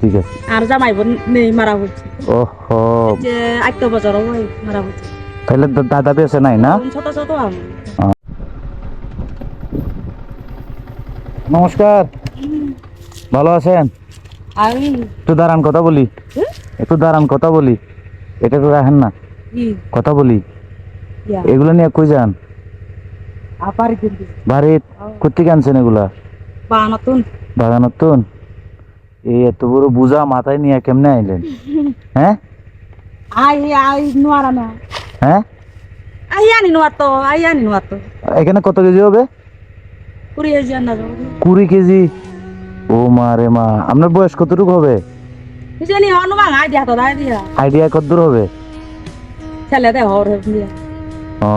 ঠিক আছে। আর জামাই বোন নেই মারা হচ্ছে ওহো। যে আটটা বছর হয় মারা হচ্ছে তাহলে দাদা বেঁচে নাই না? ছোট ছোট নমস্কার। ভালো আছেন? একটু দাঁড়ান কথা বলি। হুম? একটু দাঁড়ান কথা বলি। এটা তো রাখেন না। কথা বলি। এগুলো নিয়ে কই যান? বাড়ির কোথেকে আনছেন এগুলা? বানাতুন বাগানতুন? এই এত বড় বুঝা মাথায় নিয়ে কেমনে আইলেন? হ্যাঁ? আই আই নোয়ারা না হ্যাঁ? আই আনি নোয়ার তো আই আনি নোয়ার তো। এখানে কত কেজি হবে? কুড়ি কুড়ি কেজি? ও মা রে মা আপনার বয়স কতটুকু হবে? জানি হনুমান আই দিয়া তো আইডিয়া কতদূর হবে? ছেলে দে হর দিয়া। ও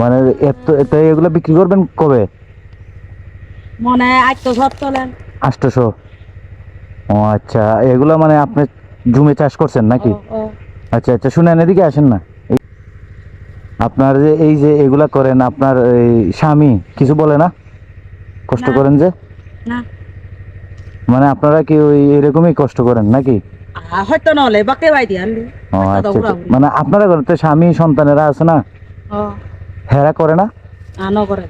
মানে এত এত এগুলো বিক্রি করবেন কবে? মনে আজ তো সব চলেন আটশোশো ও আচ্ছা এগুলো মানে আপনি জমি চাষ করছেন নাকি। আচ্ছা আচ্ছা শুনেন এদিকে আসেন না। আপনার যে এই যে এগুলা করেন আপনার এই স্বামী কিছু বলে না? কষ্ট করেন যে? মানে আপনারা কি ওই এরকমই কষ্ট করেন নাকি? হয়তো বাকে ও আচ্ছা আচ্ছা। মানে আপনারা ঘরে তো স্বামী সন্তানেরা আছে না? হেরা করে না? আনো করে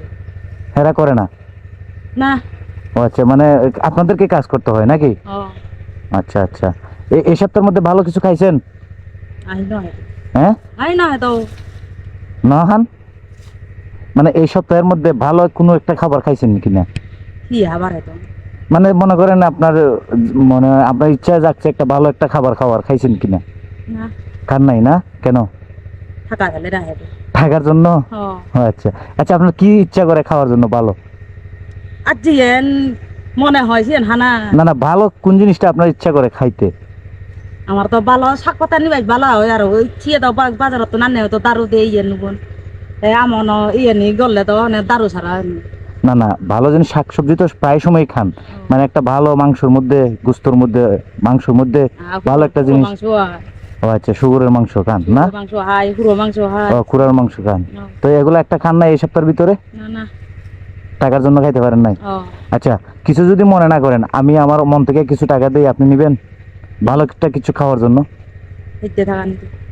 হেরা করে না? না। আচ্ছা মানে আপনাদেরকে কাজ করতে হয় নাকি? আচ্ছা আচ্ছা। এই- সপ্তাহের মধ্যে ভালো কিছু খাইছেন? হ্যাঁ? না মানে এই সপ্তাহের মধ্যে ভালো কোনো একটা খাবার খাইছেন কিনা কি তো মানে মনে করেন আপনার মনে আপনার ইচ্ছা যাচ্ছে একটা ভালো একটা খাবার খাবার খাইছেন কিনা না? খান নাই না? কেন? থাকার জন্য? আচ্ছা। আচ্ছা আপনার কি ইচ্ছা করে খাওয়ার জন্য ভালো? আর মনে হয় হানা। না না ভালো কোন জিনিসটা আপনার ইচ্ছা করে খাইতে? আমার তো ভালো শাক পাতা নিবাই ভালো হয় আর ওই চিয়ে তো বাজারত তো নানে তো দারু দিয়ে ইয়ে নিবন এ আমন ইয়ে নি গলে তো অনেক দারু ছাড়া না। না ভালো জিনিস শাকসবজি তো প্রায় সময় খান। মানে একটা ভালো মাংসের মধ্যে গুস্তর মধ্যে মাংসর মধ্যে ভালো একটা জিনিস। মাংস ও আচ্ছা সুগরের মাংস খান না? মাংস হুড়ো মাংস হয়। ও মাংস খান। তো এগুলো একটা খান না এই সপ্তাহের ভিতরে? না না। টাকার জন্য খাইতে পারেন নাই? আচ্ছা কিছু যদি মনে না করেন আমি আমার মন থেকে কিছু টাকা দিই আপনি নেবেন? ভালো একটা কিছু খাওয়ার জন্য?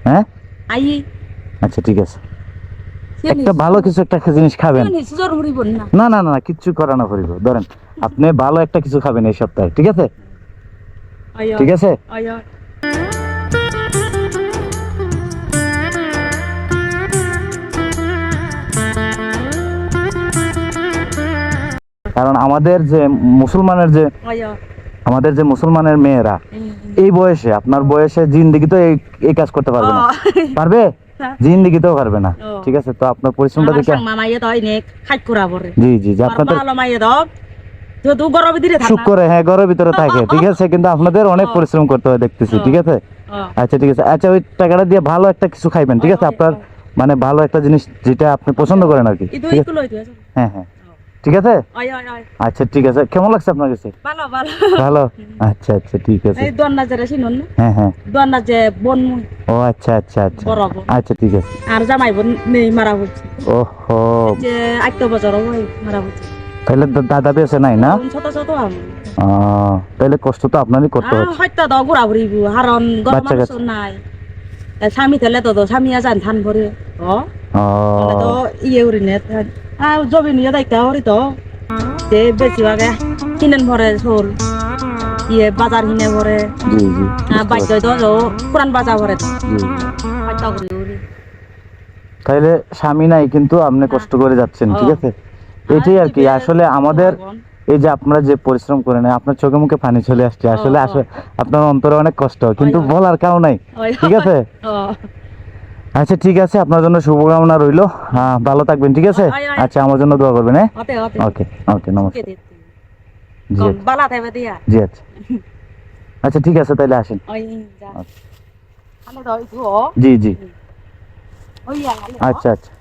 হ্যাঁ? আচ্ছা ঠিক আছে। একটা ভালো কিছু একটা জিনিস খাবেন। না। না না না না, কিচ্ছু করানো করিব ধরেন আপনি ভালো একটা কিছু খাবেন এই সপ্তাহে ঠিক আছে? ঠিক আছে? কারণ আমাদের যে মুসলমানের যে আমাদের যে মুসলমানের মেয়েরা এই বয়সে আপনার বয়সে জিন্দিগি তো এই কাজ করতে পারবে না। পারবে? হ্যাঁ। জিন্দিগিতেও পারবে না। ঠিক আছে তো আপনার পরিশ্রমটা দেখে তো জি জি জি আপনাদের সুখ করে হ্যাঁ ঘরের ভিতরে থাকে। ঠিক আছে কিন্তু আপনাদের অনেক পরিশ্রম করতে হয় দেখতেছি ঠিক আছে? আচ্ছা ঠিক আছে। আচ্ছা ওই টাকাটা দিয়ে ভালো একটা কিছু খাইবেন ঠিক আছে? আপনার মানে ভালো একটা জিনিস যেটা আপনি পছন্দ করেন আর কি ঠিক আছে? হ্যাঁ হ্যাঁ। ঠিক আছে? আচ্ছা ঠিক আছে। কেমন লাগছে আপনার কাছে? ভালো ভালো। ভালো? আচ্ছা আচ্ছা ঠিক আছে। এই দন্না যে চিনুন না হ্যাঁ হ্যাঁ। দন্না যে বোন ও আচ্ছা আচ্ছা আচ্ছা। আচ্ছা ঠিক আছে। আর জামাই বোন নেই মারা হচ্ছে ওহো। যে আটটা বছর মারা হচ্ছে তাহলে দাদা বেঁচে নাই না? ছোট ছোট। আহ, তাহলে কষ্ট তো আপনারই করতে হচ্ছে। হয়তো ঘুরা ঘুরি হারণ গরম নাই। স্বামী থেলে তো স্বামী আজান ধান ভরে। ও? ও তাহলে তো ইয়ে উড়ি নে আর জমি নিয়ে দায়িত্ব হরি তো যে বেশিরভাগে কিনেন ভরে চোল ইয়ে বাজার হিনে ভরে জি জি আর বাদ্য তো পুরান বাজার ভরে তো জি জি। হয়তো ঘুরি উড়ি তাইলে স্বামী নাই কিন্তু আপনি কষ্ট করে যাচ্ছেন ঠিক আছে এটাই আর কি আসলে আমাদের এই যে আপনারা যে পরিশ্রম করেন আপনার চোখে মুখে পানি চলে আসছে আসলে। আসলে আপনার অন্তরে অনেক কষ্ট কিন্তু। বলার কাউ নাই ঠিক আছে আচ্ছা ঠিক আছে আপনার জন্য শুভকামনা রইল। হ্যাঁ ভালো থাকবেন ঠিক আছে। আচ্ছা আমার জন্য দোয়া করবেন হ্যাঁ? ওকে ওকে নমস্কার। জি দিয়া। জি আচ্ছা। আচ্ছা ঠিক আছে তাহলে আসেন। আচ্ছা। জি জি। আচ্ছা আচ্ছা।